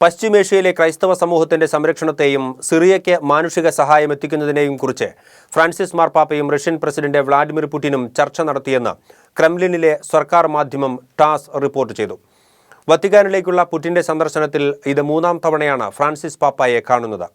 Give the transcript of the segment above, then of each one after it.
പശ്ചിമേഷ്യയിലെ ക്രൈസ്തവ സമൂഹത്തിന്റെ സംരക്ഷണത്തെയും സിറിയയ്ക്ക് മാനുഷിക സഹായം എത്തിക്കുന്നതിനെയും കുറിച്ച് ഫ്രാൻസിസ് മാർപ്പാപ്പയും റഷ്യൻ പ്രസിഡന്റ് വ്ളാഡിമിർ പുടിനും ചർച്ച നടത്തിയെന്ന് ക്രെംലിനിലെ സർക്കാർ മാധ്യമം ടാസ് റിപ്പോർട്ട് ചെയ്തു. വത്തിക്കാനിലേക്കുള്ള പുടിന്റെ സന്ദർശനത്തിൽ ഇത് മൂന്നാം തവണയാണ് ഫ്രാൻസിസ് പാപ്പായെ കാണുന്നത്.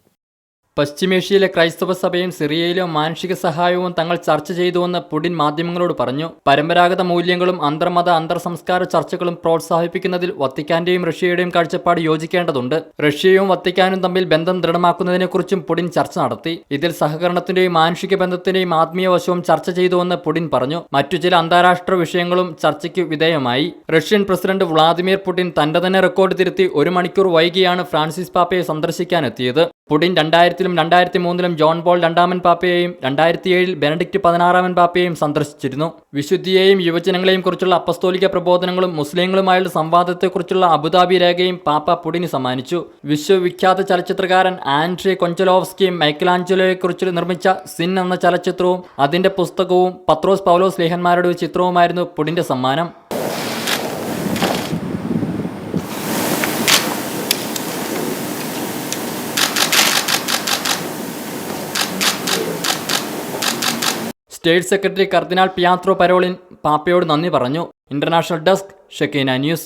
പശ്ചിമേഷ്യയിലെ ക്രൈസ്തവ സഭയും സിറിയയിലെ മാനുഷിക സഹായവും തങ്ങൾ ചർച്ച ചെയ്തുവെന്ന് പുടിൻ മാധ്യമങ്ങളോട് പറഞ്ഞു. പരമ്പരാഗത മൂല്യങ്ങളും അന്തർമത അന്തർ സംസ്കാര ചർച്ചകളും പ്രോത്സാഹിപ്പിക്കുന്നതിൽ വത്തിക്കാന്റെയും റഷ്യയുടെയും കാഴ്ചപ്പാട് യോജിക്കേണ്ടതുണ്ട്. റഷ്യയും വത്തിക്കാനും തമ്മിൽ ബന്ധം ദൃഢമാക്കുന്നതിനെക്കുറിച്ചും പുടിൻ ചർച്ച നടത്തി. ഇതിൽ സഹകരണത്തിന്റെയും മാനുഷിക ബന്ധത്തിന്റെയും ആത്മീയ വശവും ചർച്ച ചെയ്തുവെന്ന് പുടിൻ പറഞ്ഞു. മറ്റു ചില അന്താരാഷ്ട്ര വിഷയങ്ങളും ചർച്ചയ്ക്ക് വിധേയമായി. റഷ്യൻ പ്രസിഡന്റ് വ്ളാദിമിർ പുടിൻ തന്റെ തന്നെ റെക്കോർഡ് തിരുത്തി ഒരു മണിക്കൂർ വൈകിയാണ് ഫ്രാൻസിസ് പാപ്പയെ സന്ദർശിക്കാനെത്തിയത്. പുടിൻ രണ്ടായിരത്തിലും രണ്ടായിരത്തി മൂന്നിലും ജോൺ പോൾ രണ്ടാമൻ പാപ്പയെയും രണ്ടായിരത്തി ഏഴിൽ ബെനഡിക്റ്റ് പതിനാറാമൻ പാപ്പയെയും സന്ദർശിച്ചിരുന്നു. വിശുദ്ധിയെയും യുവജനങ്ങളെയും കുറിച്ചുള്ള അപ്പസ്തോലിക പ്രബോധനങ്ങളും മുസ്ലിങ്ങളുമായുള്ള സംവാദത്തെക്കുറിച്ചുള്ള അബുദാബി രേഖയും പാപ്പ പുടിന് സമ്മാനിച്ചു. വിശ്വവിഖ്യാത ചലച്ചിത്രകാരൻ ആൻഡ്രി കൊഞ്ചലോവ്സ്കിയും മൈക്കലാഞ്ചലോയെക്കുറിച്ച് നിർമ്മിച്ച സിൻ എന്ന ചലച്ചിത്രവും അതിന്റെ പുസ്തകവും പത്രോസ് പൗലോസ് ലേഹന്മാരുടെ ചിത്രവുമായിരുന്നു പുടിന്റെ സമ്മാനം. State secretary cardinal Pietro Parolin പാപ്പയോട് നന്ദി പറഞ്ഞു. International desk Shekinah news.